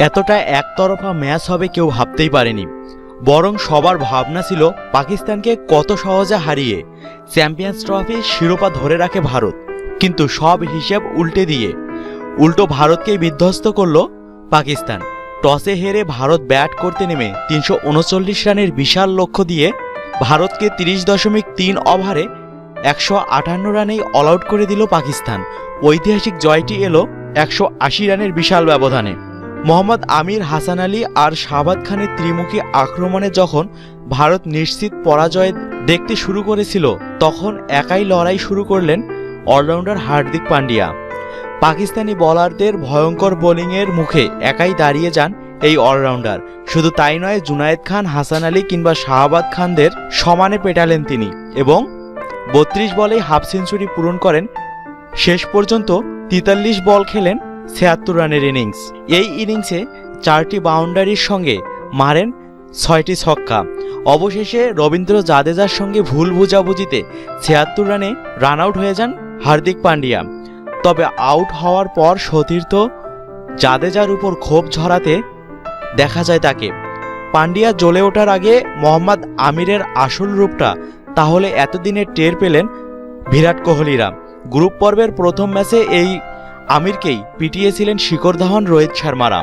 এতটা একতরফা ম্যাচ হবে কেউ ভাবতেই পারেনি। বরং সবার ভাবনা ছিল পাকিস্তানকে কত সহজে হারিয়ে চ্যাম্পিয়ন্স ট্রফি শিরোপা ধরে রাখে ভারত। কিন্তু সব হিসেব উল্টে দিয়ে। উল্টো ভারতকেই বিধ্বস্ত করল পাকিস্তান। টসে হেরে ভারত ব্যাট করতে নেমে তিনশো উনচল্লিশ রানের বিশাল লক্ষ্য দিয়ে ভারতকে তিরিশ দশমিক তিন ওভারে একশো আটান্ন রানেই অল আউট করে দিল পাকিস্তান। ঐতিহাসিক জয়টি এলো একশো আশি রানের বিশাল ব্যবধানে। মোহাম্মদ আমির হাসান আলী আর শাহাবাদ খানের ত্রিমুখী আক্রমণে যখন ভারত নিশ্চিত পরাজয় দেখতে শুরু করেছিল, তখন একাই লড়াই শুরু করলেন অলরাউন্ডার হার্দিক পান্ডিয়া। পাকিস্তানি বলারদের ভয়ঙ্কর বোলিংয়ের মুখে একাই দাঁড়িয়ে যান এই অলরাউন্ডার। শুধু তাই নয়, জুনায়েদ খান, হাসান আলী কিংবা শাহাবাদ খানদের সমানে পেটালেন তিনি এবং বত্রিশ বলেই হাফ সেঞ্চুরি পূরণ করেন। শেষ পর্যন্ত তেতাল্লিশ বল খেলেন ছিয়াত্তর রানের ইনিংস। এই ইনিংসে চারটি বাউন্ডারির সঙ্গে মারেন ছয়টি ছক্কা। অবশেষে রবীন্দ্র জাদেজার সঙ্গে ভুল বুঝাবুঝিতে ছিয়াত্তর রানে রান আউট হয়ে যান হার্দিক পান্ডিয়া। তবে আউট হওয়ার পর সতীর্থ জাদেজার উপর ক্ষোভ ঝরাতে দেখা যায় তাকে। পান্ডিয়া জ্বলে ওঠার আগে মোহাম্মদ আমিরের আসল রূপটা তাহলে এতদিনে টের পেলেন বিরাট কোহলিরা। গ্রুপ পর্বের প্রথম ম্যাচে এই আমিরকেই পিটিয়েছিলেন শিখর ধাওয়ান রোহিত শর্মারা।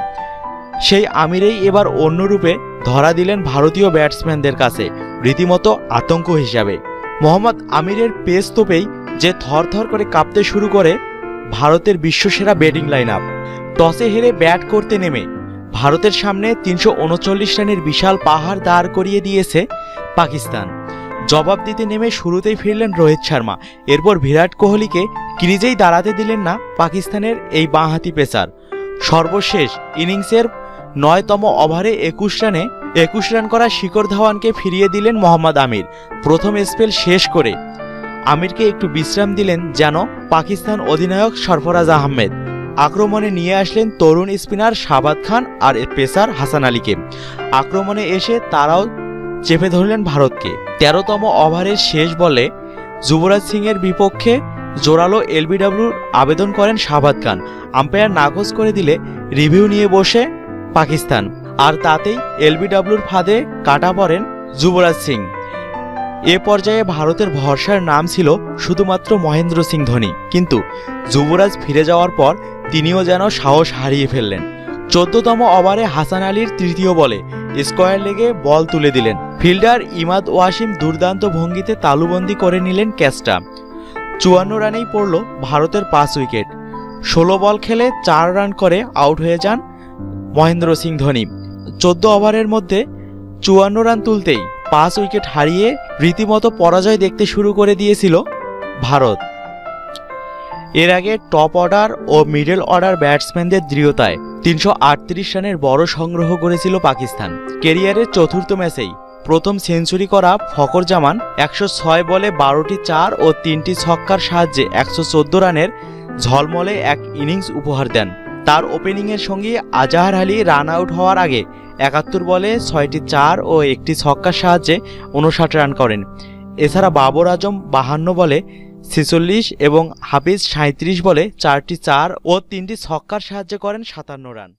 সেই আমিরেই এবার অন্য রূপে ধরা দিলেন ভারতীয় ব্যাটসম্যানদের কাছে, রীতিমতো আতঙ্ক হিসাবে। মোহাম্মদ আমিরের পেস তোপেই যে থরথর করে কাঁপতে শুরু করে, ভারতের বিশ্বসেরা ব্যাটিং লাইন আপ টসে হেরে ব্যাট করতে নেমে, ভারতের সামনে তিনশো উনচল্লিশ রানের বিশাল পাহাড় দাঁড় করিয়ে দিয়েছে পাকিস্তান। জবাব দিতে নেমে শুরুতেই ফিরলেন রোহিত শর্মা। এরপর বিরাট কোহলিকে ক্রিজেই দাঁড়াতে দিলেন না পাকিস্তানের এই বাঁহাতি পেসার। সর্বশেষ ইনিংসের নয়তম ওভারে একুশ রানে, একুশ রান করা শিখর ধাওয়ানকে ফিরিয়ে দিলেন মোহাম্মদ আমির। প্রথম স্পেল শেষ করে আমিরকে একটু বিশ্রাম দিলেন যেন পাকিস্তান অধিনায়ক সরফরাজ আহমেদ। আক্রমণে নিয়ে আসলেন তরুণ স্পিনার শাবাদ খান আর পেসার হাসান আলীকে। আক্রমণে এসে তারাও চেপে ধরলেন ভারতকে। তেরোতম ওভারের শেষ বলে যুবরাজ সিংয়ের বিপক্ষে জোরালো এলবিডব্লিউর আবেদন করেন শাহাবাদ খান। আম্পায়ার নাকচ করে দিলে রিভিউ নিয়ে বসে পাকিস্তান। আর তাতেই এলবিডব্লিউর ফাঁদে কাটা পড়েন যুবরাজ সিং। এ পর্যায়ে ভারতের ভরসার নাম ছিল শুধুমাত্র মহেন্দ্র সিং ধোনি। কিন্তু যুবরাজ ফিরে যাওয়ার পর তিনিও যেন সাহস হারিয়ে ফেললেন। চোদ্দতম ওভারে হাসান আলীর তৃতীয় বলে স্কোয়ার লেগে বল তুলে দিলেন। ফিল্ডার ইমাদ ওয়াসিম দুর্দান্ত ভঙ্গিতে তালুবন্দি করে নিলেন ক্যাচটা। চুয়ান্ন রানেই পড়ল ভারতের পাঁচ উইকেট। ষোলো বল খেলে চার রান করে আউট হয়ে যান মহেন্দ্র সিং ধোনি। চোদ্দ ওভারের মধ্যে চুয়ান্ন রান তুলতেই পাঁচ উইকেট হারিয়ে রীতিমতো পরাজয় দেখতে শুরু করে দিয়েছিল ভারত। এর আগে টপ অর্ডার ও মিডল অর্ডার ব্যাটসম্যানদের দৃঢ়তায় তিনশো আটত্রিশ রানের বড় সংগ্রহ করেছিল পাকিস্তান। কেরিয়ারের চতুর্থ ম্যাচেই প্রথম সেঞ্চুরি করা ফকর জামান একশো ছয় বলে বারোটি চার ও তিনটি ছক্কার সাহায্যে একশো চোদ্দ রানের ঝলমলে এক ইনিংস উপহার দেন। তার ওপেনিংয়ের সঙ্গে আজাহার আলী রান আউট হওয়ার আগে একাত্তর বলে ছয়টি চার ও একটি ছক্কার সাহায্যে উনষাট রান করেন। এছাড়া বাবর আজম বাহান্ন বলে ছেচল্লিশ এবং হাফিজ সাঁত্রিশ বলে চারটি চার ও তিনটি ছক্কার সাহায্য করেন সাতান্ন রান।